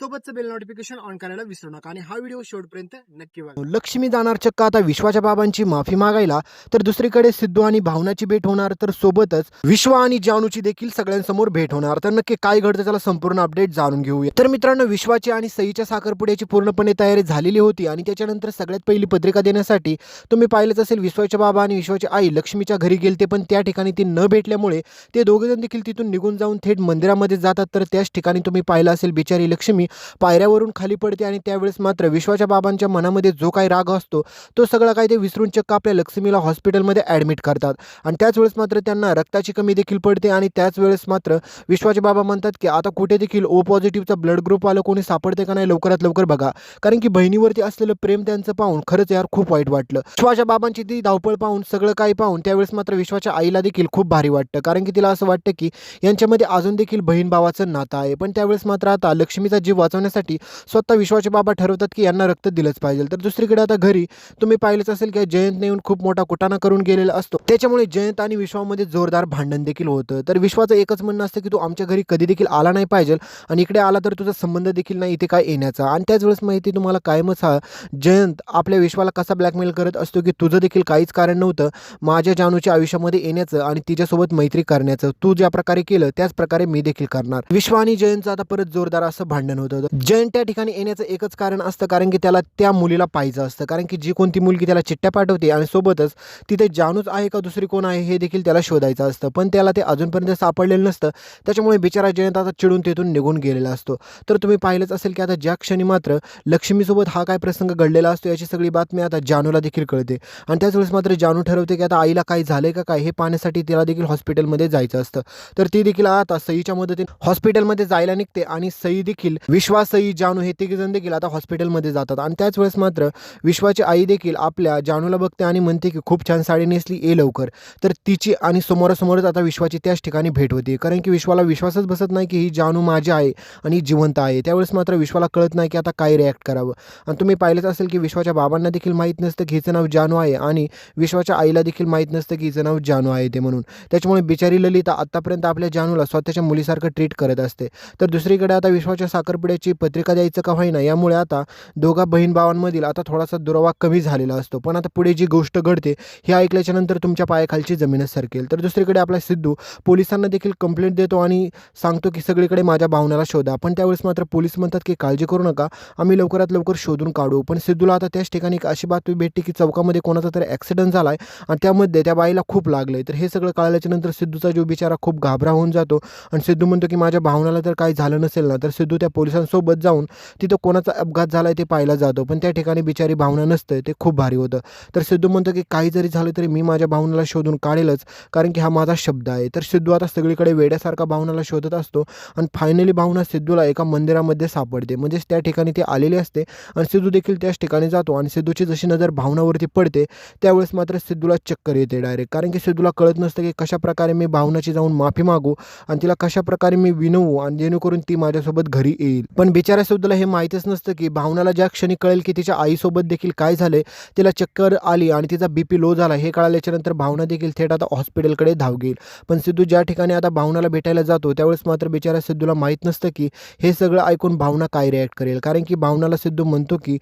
सोबतचं bell notification on करायला विसरू नका आणि हा व्हिडिओ शेवटपर्यंत नक्की बघा. लक्ष्मी जाणार चक्क आता विश्वाच्या बाबांची माफी मागायला तर दुसरीकडे सिद्धू आणि भावनाची भेट होणार तर सोबतच विश्व आणि जानूची देखील सगळ्यांसमोर भेट होणार. तर नक्की काय घडतं त्याला संपूर्ण अपडेट जाणून घेऊया. तर मित्रांनो विश्वाची आणि सईच्या साखरपुड्याची पूर्णपणे तयारी झालेली होती आणि त्याच्यानंतर सगळ्यात पहिली पत्रिका देण्यासाठी तुम्ही पाहिलंच असेल विश्वाच्या बाबा आणि विश्वाची आई लक्ष्मीच्या घरी गेलते पण त्या ठिकाणी ती न भेटल्यामुळे ते दोघेजण देखील तिथून निघून जाऊन थेट मंदिरामध्ये जातात. तर त्याच ठिकाणी तुम्ही पाहिलं असेल बिचारी लक्ष्मी पायऱ्यावरून खाली पडते आणि त्यावेळेस मात्र विश्वाच्या बाबांच्या मनामध्ये जो काही राग असतो तो सगळा काही ते विसरून चक्क आपल्या लक्ष्मीला हॉस्पिटलमध्ये ॲडमिट करतात. आणि त्याच वेळेस मात्र त्यांना रक्ताची कमी देखील पडते आणि त्याच वेळेस मात्र विश्वाचे बाबा म्हणतात की आता कुठे देखील ओ पॉझिटिव्हचा ब्लड ग्रुप आलं कोणी सापडते का नाही लवकरात लवकर बघा. कारण की बहिणीवरती असलेलं प्रेम त्यांचं पाहून खरंच यार खूप वाईट वाटलं. विश्वाच्या बाबांची ती धावपळ पाहून सगळं काही पाहून त्यावेळेस मात्र विश्वाच्या आईला देखील खूप भारी वाटतं. कारण की तिला असं वाटतं की यांच्यामध्ये अजून देखील बहीण भावाचं नातं आहे. पण त्यावेळेस मात्र आता लक्ष्मीचा जीव वाचवण्यासाठी स्वतः विश्वाचे बाबा ठरवतात की यांना रक्त दिलंच पाहिजे. तर दुसरीकडे आता घरी तुम्ही पाहिलंच असेल की जयंतने येऊन खूप मोठा कुटाणा करून गेलेला असतो. त्याच्यामुळे जयंत आणि विश्वामध्ये जोरदार भांडण देखील होतं. तर विश्वाचं एकच म्हणणं असतं की तू आमच्या घरी कधी देखील आला नाही पाहिजे आणि इकडे आला तर तुझा संबंध देखील नाही इथे काय येण्याचा? आणि त्याच वेळेस माहिती तुम्हाला कायमच हा जयंत आपल्या विश्वाला कसा ब्लॅकमेल करत असतो की तुझं देखील काहीच कारण नव्हतं माझ्या जानूच्या आयुष्यामध्ये येण्याचं आणि तिच्यासोबत मैत्री करण्याचं. तू ज्या प्रकारे केलं त्याच प्रकारे मी देखील करणार. विश्व आणि जयंतचं आता परत जोरदार असं भांडण होतं. जयंत त्या ठिकाणी येण्याचं एकच कारण असतं कारण की त्याला त्या मुलीला पाहिजे असतं. कारण की जी कोणती मुलगी त्याला चिठ्ठ्या पाठवते आणि सोबतच तिथे जानूच आहे का दुसरी कोण आहे हे देखील त्याला शोधायचं असतं. पण त्याला ते अजूनपर्यंत सापडलेलं नसतं. त्याच्यामुळे बिचारा जयंत आता चिडून तिथून निघून गेलेला असतो. तर तुम्ही पाहिलंच असेल की आता ज्या क्षणी मात्र लक्ष्मीसोबत हा काय प्रसंग घडलेला असतो याची सगळी बातमी आता जानूला देखील कळते. आणि त्याच वेळेस मात्र जानू ठरवते की आता आईला काय झालंय का काय हे पाहण्यासाठी तिला देखील हॉस्पिटलमध्ये जायचं असतं. तर ती देखील आता सईच्या मदतीने हॉस्पिटलमध्ये जायला निघते आणि सई देखील विश्वासही जानू हे तिघेजण देखील आता हॉस्पिटलमध्ये जातात. आणि त्याच वेळेस मात्र विश्वाची आई देखील आपल्या जानूला बघते आणि म्हणते की खूप छान साडी नेसली ये लवकर. तर तिची आणि समोरासमोरच आता विश्वाची त्याच ठिकाणी भेट होते. कारण की विश्वाला विश्वासच बसत नाही की ही जानू माझी आहे आणि जिवंत आहे. त्यावेळेस मात्र विश्वाला कळत नाही की आता काय रिॲक्ट करावं. आणि तुम्ही पाहिलंच असेल की विश्वाच्या बाबांना देखील माहीत नसतं की हिचं नाव जानू आहे आणि विश्वाच्या आईला देखील माहीत नसतं की हिचं नाव जानू आहे ते म्हणून. त्याच्यामुळे बिचारी ललिता आत्तापर्यंत आपल्या जानूला स्वतःच्या मुलीसारखं ट्रीट करत असते. तर दुसरीकडे आता विश्वाच्या साखर साखरपुड्याची पत्रिका द्यायचं का होईना यामुळे आता दोघा बहीण भावांमधील आता थोडासा दुरावा कमी झालेला असतो. पण आता पुढे जी गोष्ट घडते हे ऐकल्याच्या नंतर तुमच्या पायाखालची जमीनच सरकेल. तर दुसरीकडे आपला सिद्धू पोलिसांना देखील कंप्लेंट देतो आणि सांगतो की सगळीकडे माझ्या भावनाला शोधा. पण त्यावेळेस मात्र पोलीस म्हणतात की काळजी करू नका. आम्ही लवकरात लवकर शोधून काढू. पण सिद्धूला आता त्याच ठिकाणी एक अशी बातमी भेटते की चौकामध्ये कोणाचा तरी ॲक्सिडेंट झाला आहे आणि त्यामध्ये त्या बाईला खूप लागलं तर हे सगळं कळल्याच्या नंतर सिद्धूचा जो बिचारा खूप घाबरा होऊन जातो आणि सिद्धू म्हणतो की माझ्या भावनाला तर काही झालं नसेल ना. तर सिद्धू त्या पोलिसांसोबत जाऊन तिथं कोणाचा अपघात झाला आहे ते पाहायला जातो. पण त्या ठिकाणी बिचारी भावना नसतं ते खूप भारी होतं. तर सिद्धू म्हणतो की काही जरी झालं तरी मी माझ्या भावनाला शोधून काढेलच कारण की हा माझा शब्द आहे. तर सिद्धू आता सगळीकडे वेड्यासारखा भावनाला शोधत असतो आणि फायनली भावना सिद्धूला एका मंदिरामध्ये सापडते. म्हणजेच त्या ठिकाणी ती आलेली असते आणि सिद्धू देखील त्याच ठिकाणी जातो आणि सिद्धूची जशी नजर भावनावरती पडते त्यावेळेस मात्र सिद्धूला चक्कर येते डायरेक्ट कारण की सिद्धूला कळत नसतं की कशा प्रकारे मी भावनाची जाऊन माफी मागू आणि तिला कशा प्रकारे मी विनवू आणि जेणेकरून ती माझ्यासोबत घरी येईल. पण बिचाऱ्या सुद्धाला हे माहीतच नसतं की भावनाला ज्या क्षणी कळेल की तिच्या आईसोबत देखील काय झाले तिला चक्कर आली आणि तिचा बीपी लो झाला हे कळाल्याच्या नंतर भावना देखील थेट आता हॉस्पिटलकडे धाव घेईल पण सिद्धू ज्या ठिकाणी आता भावनाला भेटायला जातो त्यावेळेस मात्र बिचारा सिद्धूला माहीत नसतं की हे सगळं ऐकून भावना काय रिॲक्ट करेल. कारण की भावनाला सिद्धू म्हणतो की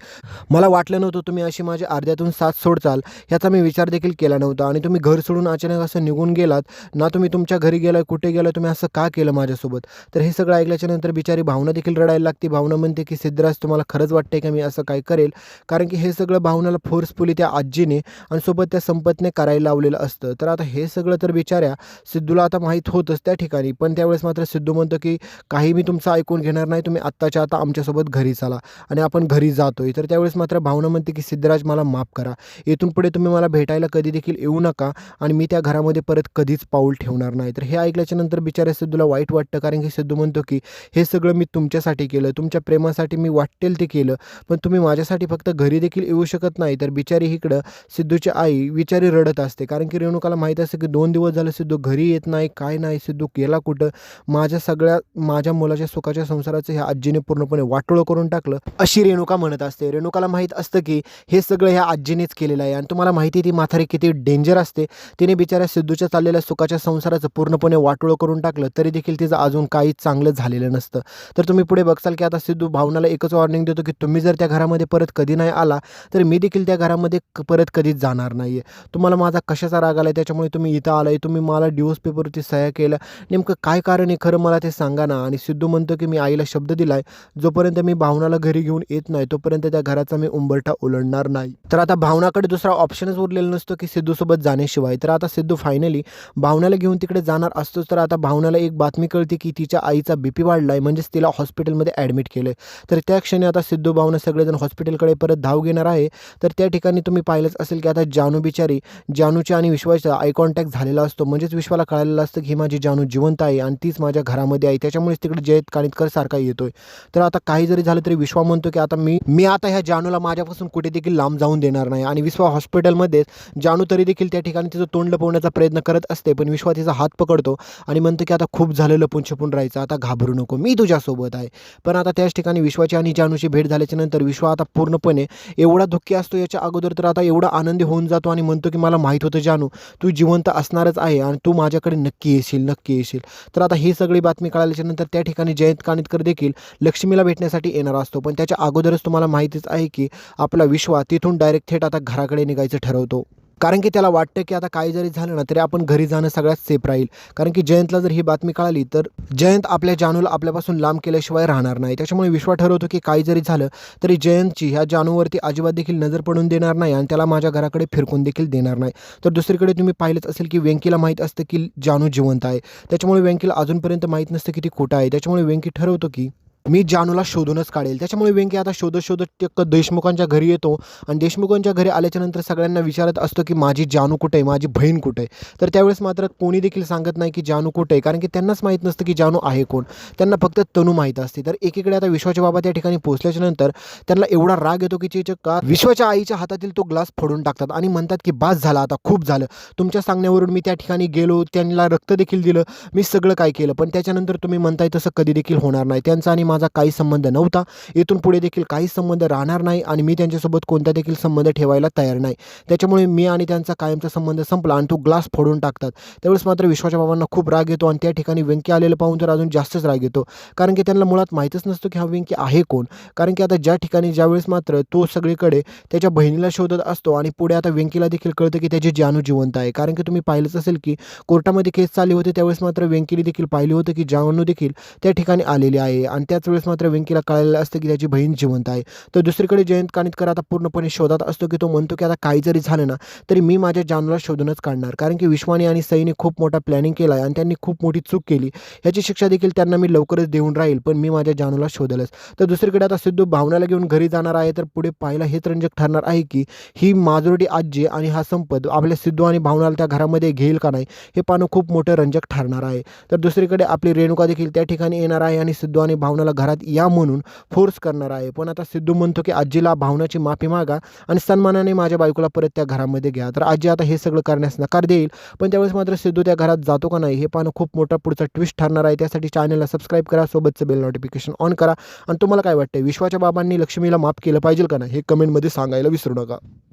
मला वाटलं नव्हतं तुम्ही अशी माझ्या अर्ध्यातून साथ सोडचाल ह्याचा मी विचार देखील केला नव्हता आणि तुम्ही घर सोडून अचानक असं निघून गेलात ना तुम्ही तुमच्या घरी गेलाय कुठे गेलाय तुम्ही असं का केलं माझ्यासोबत? तर हे सगळं ऐकल्याच्या नंतर बिचारी भावना देखील रडायला लागते. भावना म्हणते की सिद्धराज तुम्हाला खरंच वाटते का मी असं काय करेल? कारण की हे सगळं भावनाला फोर्सफुली त्या आजीने आणि सोबत त्या संपतने करायला लावलेलं असतं. तर आता हे सगळं तर बिचाऱ्या सिद्धूला आता माहीत होतंच त्या ठिकाणी. पण त्यावेळेस मात्र सिद्धू म्हणतो की काही मी तुमचं ऐकून घेणार नाही. तुम्ही आत्ताच्या आता आमच्यासोबत घरी चाला आणि आपण घरी जातोय. तर त्यावेळेस मात्र भावना म्हणते की सिद्धराज मला माफ करा. इथून पुढे तुम्ही मला भेटायला कधी देखील येऊ नका आणि मी त्या घरामध्ये परत कधीच पाऊल ठेवणार नाही. तर हे ऐकल्याच्या नंतर बिचाऱ्या सिद्धूला वाईट वाटतं. कारण की सिद्धू म्हणतो की हे सगळं मी तुमच्यासाठी तुमच्यासाठी केलं तुमच्या प्रेमासाठी मी वाटेल ते केलं पण तुम्ही माझ्यासाठी फक्त घरी देखील येऊ शकत नाही. तर बिचारी इकडं सिद्धूची आई बिचारी रडत असते. कारण की रेणुकाला माहीत असते की दोन दिवस झालं सिद्धू घरी येत नाही काय नाही सिद्धू केला कुठं? माझ्या सगळ्या माझ्या मुलाच्या सुखाच्या संसाराचं ह्या आजीने पूर्णपणे वाटोळं करून टाकलं अशी रेणुका म्हणत असते. रेणुकाला माहीत असतं की हे सगळं ह्या आजीनेच केलेलं आहे. आणि तुम्हाला माहिती ती म्हातारी किती डेंजर असते. तिने बिचाऱ्या सिद्धूच्या चाललेल्या सुखाच्या संसाराचं पूर्णपणे वाटोळं करून टाकलं तरी देखील तिचं अजून काही चांगलं झालेलं नसतं. तर तुम्ही पुढे बघसाल की आता सिद्धू भावनाला एकच वॉर्निंग देतो की तुम्ही जर त्या घरामध्ये परत कधी नाही आला तर मी देखील त्या घरामध्ये क- परत कधीच जाणार नाही आहे तुम्हाला माझा कशाचा राग आला त्याच्यामुळे तुम्ही इथं आला आहे तुम्ही मला डिवोर्स पेपरवरती सह्या केलं नेमकं काय कारण आहे? खरं मला ते सांगा ना. आणि सिद्धू म्हणतो की मी आईला शब्द दिलाय. जोपर्यंत मी भावनाला घरी घेऊन येत नाही तोपर्यंत त्या घराचा मी उंबरठा ओलंडणार नाही. तर आता भावनाकडे दुसरा ऑप्शनच उरलेला नसतो की सिद्धूसोबत जाण्याशिवाय. तर आता सिद्धू फायनली भावनाला घेऊन तिकडे जाणार असतोच. तर आता भावनाला एक बातमी कळते की तिच्या आईचा बीपी वाढला आहे म्हणजेच तिला हॉस्पिटल हॉस्पिटलमध्ये ॲडमिट केलं. तर त्या क्षणी आता सिद्धू भावना सगळेजण हॉस्पिटलकडे परत धाव घेणार आहे. तर त्या ठिकाणी तुम्ही पाहिलंच असेल की आता जानू बिचारी जानूच्या आणि विश्वाचा आय कॉन्टॅक्ट झालेला असतो. म्हणजेच विश्वाला कळालेलं असतं की ही माझी जानू जिवंत आहे आणि तीच माझ्या घरामध्ये आहे. त्याच्यामुळेच तिकडे जयत कानितकर सारखा येतोय. तर आता काही जरी झालं तरी विश्वा म्हणतो की आता मी मी आता ह्या जानूला माझ्यापासून कुठे देखील लांब जाऊन देणार नाही. आणि विश्वा हॉस्पिटलमध्येच जानू तरी देखील त्या ठिकाणी तिचं तोंड लपवण्याचा प्रयत्न करत असते पण विश्वा तिचा हात पकडतो आणि म्हणतो की आता खूप झालं लपून छपून राहायचं. आता घाबरू नको. मी तुझ्यासोबत आहे. पण आता त्याच ठिकाणी विश्वाची आणि जानूची भेट झाल्याच्यानंतर विश्वा आता पूर्णपणे एवढा दुःखी असतो याच्या अगोदर तर आता एवढा आनंदी होऊन जातो आणि म्हणतो की मला माहीत होतं जानू तू जिवंत असणारच आहे आणि तू माझ्याकडे नक्की येशील नक्की येशील. तर आता ही सगळी बातमी कळाल्याच्या नंतर त्या ठिकाणी जयंत कानितकर देखील लक्ष्मीला भेटण्यासाठी येणार असतो. पण त्याच्या अगोदरच तुम्हाला माहितीच आहे की आपला विश्वा तिथून डायरेक्ट थेट आता घराकडे निघायचं ठरवतो. कारण की त्याला वाटतं की आता काय जरी झालं ना तरी आपण घरी जाणं सगळ्यात सेफ राहील. कारण की जयंतला जर ही बातमी कळाली तर जयंत आपल्या जानूला आपल्यापासून लांब केल्याशिवाय राहणार नाही. त्याच्यामुळे विश्वा ठरवतो की काही जरी झालं तरी जयंतची ह्या जानूवरती अजिबात देखील नजर पडून देणार नाही आणि त्याला माझ्या घराकडे फिरकून देखील देणार नाही. तर दुसरीकडे तुम्ही पाहिलंच असेल की व्यंकीला माहीत असतं की जानू जिवंत आहे. त्याच्यामुळे व्यंकीला अजूनपर्यंत माहीत नसतं की ती खोटं आहे. त्याच्यामुळे व्यंकी ठरवतो की मी जानूला शोधूनच काढेल. त्याच्यामुळे वेंकी आता शोधत शोधत चक्क देशमुखांच्या घरी येतो. आणि देशमुखांच्या घरी आल्याच्यानंतर सगळ्यांना विचारत असतो की माझी जानू कुठे आहे? माझी बहीण कुठे आहे? तर त्यावेळेस मात्र कोणी देखील सांगत नाही की जानू कुठे आहे? कारण की त्यांनाच माहीत नसतं की जानू आहे कोण? त्यांना फक्त तनू माहीत असते. तर एकीकडे आता विश्वाच्या बाबा त्या ठिकाणी पोहोचल्याच्यानंतर त्यांना एवढा राग येतो की तिच्या का विश्वाच्या आईच्या हातातील तो ग्लास फोडून टाकतात आणि म्हणतात की बास झाला आता खूप झालं. तुमच्या सांगण्यावरून मी त्या ठिकाणी गेलो त्यांना रक्त देखील दिलं. मी सगळं काय केलं? पण त्याच्यानंतर तुम्ही म्हणताय तसं कधी देखील होणार नाही. त्यांचा आणि माझा काही संबंध नव्हता. इथून पुढे देखील काही संबंध राहणार नाही आणि मी त्यांच्यासोबत कोणता देखील संबंध ठेवायला तयार नाही. त्याच्यामुळे मी आणि त्यांचा कायमचा संबंध संपला आणि तो ग्लास फोडून टाकतात. त्यावेळेस मात्र विश्वाच्या बाबांना खूप राग येतो आणि त्या ठिकाणी व्यंकी आलेलं पाहून तर अजून जास्तच राग येतो. कारण की त्यांना मुळात माहीतच नसतो की हा व्यंकी आहे कोण. कारण की आता ज्या ठिकाणी ज्यावेळेस मात्र तो सगळीकडे त्याच्या बहिणीला शोधत असतो आणि पुढे आता व्यंकीला देखील कळतं की त्याची जानू जिवंत आहे. कारण की तुम्ही पाहिलंच असेल की कोर्टामध्ये केस चालली होती त्यावेळेस मात्र व्यंकीने देखील पाहिले होतं की जानू देखील त्या ठिकाणी आलेली आहे आणि त्याच वेळेस मात्र व्यंकीला कळलेलं असतं की त्याची बहीण जिवंत आहे. तर दुसरीकडे जयंत कानितकर आता पूर्णपणे शोधात असतो की तो म्हणतो की आता काही जरी झालं ना तरी मी माझ्या जानूला शोधूनच काढणार. कारण की विश्वानी आणि सईने खूप मोठा प्लॅनिंग केला आहे आणि त्यांनी खूप मोठी चूक केली. याची शिक्षा देखील त्यांना मी लवकरच देऊन राहील पण मी माझ्या जानूला शोधलच. तर दुसरीकडे आता सिद्धू भावनाला घेऊन घरी जाणार आहे तर पुढे पाहायला हेच रंजक ठरणार आहे की ही माजोरडी आजी आणि हा संपत आपल्या सिद्धू आणि भावनाला त्या घरामध्ये घेईल का नाही हे पाहणं खूप मोठं रंजक ठरणार आहे. तर दुसरीकडे आपली रेणुका देखील त्या ठिकाणी येणार आहे आणि सिद्धू आणि भावनाला घरात या म्हणून फोर्स करणार आहे. पण आता सिद्धू म्हणतो की आजीला भावनाची माफी मागा आणि सन्मानाने माझ्या बायकोला परत त्या घरामध्ये घ्या. तर आजी आता हे सगळं करण्यास नकार देईल. पण त्यावेळेस मात्र सिद्धू त्या घरात जातो का नाही हे पाहणं खूप मोठा पुढचा ट्विस्ट ठरणार आहे. त्यासाठी चॅनलला सबस्क्राईब करा सोबतचं बेल नोटिफिकेशन ऑन करा. आणि तुम्हाला काय वाटतं विश्वाच्या बाबांनी लक्ष्मीला माफ केलं पाहिजे का नाही हे कमेंटमध्ये सांगायला विसरू नका.